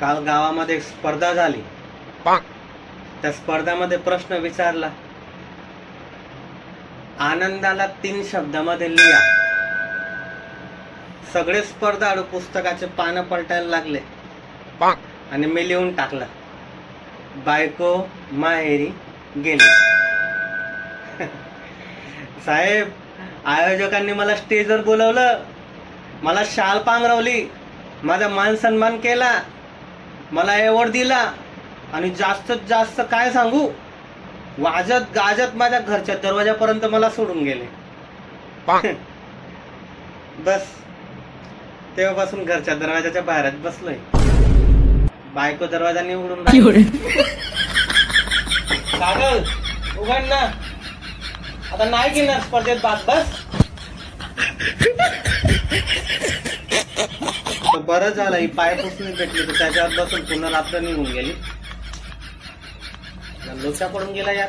काल गावामध्ये एक स्पर्धा झाली. त्या स्पर्धामध्ये प्रश्न विचारला. आनंदाला तीन शब्दामध्ये लिहा. सगळे स्पर्धाळू पुस्तकाचे पानं पलटायला लागले. आणि मी लिहून टाकलं. बायको माहेरी गेली. साहेब आयोजकांनी मला स्टेजवर बोलवलं. मला शाल पांघरवली. माझा मान सन्मान केला. मला एवॉर्ड दिला. आणि जास्तीत जास्त काय सांगू? वाजत गाजत माझ्या घरच्या दरवाजापर्यंत मला सोडून गेले. बस. तेव्हापासून घरच्या दरवाजाच्या बाहेरच बसलोय. बायको दरवाजा निवडून उघड ना. आता नाही घेणार स्पर्धेत बात बस. बरं झालं ही पायापासून भेटली तर त्याच्यावर बसून पुन्हा रात्र निघून गेली. लोचा पडून गेला यार.